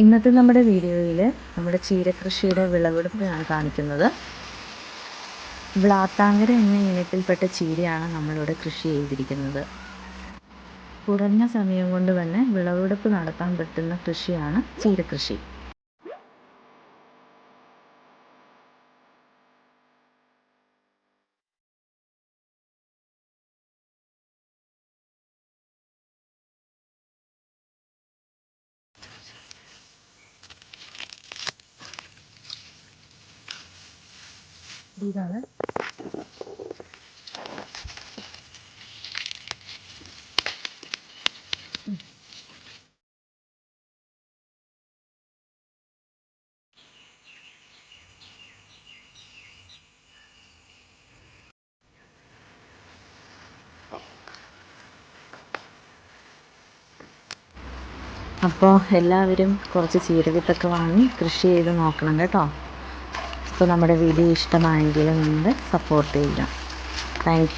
ഇന്നത്തെ നമ്മുടെ വീഡിയോയിൽ നമ്മുടെ ചീരകൃഷിയുടെ വിളവെടുപ്പാണ് കാണിക്കുന്നത്. വ്ളാത്താങ്കര എന്ന ഇനത്തിൽപ്പെട്ട ചീരയാണ് നമ്മളിവിടെ കൃഷി ചെയ്തിരിക്കുന്നത്. കുറഞ്ഞ സമയം കൊണ്ട് തന്നെ വിളവെടുപ്പ് നടത്താൻ പറ്റുന്ന കൃഷിയാണ് ചീരകൃഷി. ഇതാണ്. അപ്പോൾ എല്ലാവരും കുറച്ച് ചീരവിത്തൊക്കെ വാങ്ങി കൃഷി ചെയ്ത് നോക്കണം കേട്ടോ. അപ്പോൾ നമ്മുടെ വീഡിയോ ഇഷ്ടമായെങ്കിൽ നിങ്ങൾ സപ്പോർട്ട് ചെയ്യുക. താങ്ക്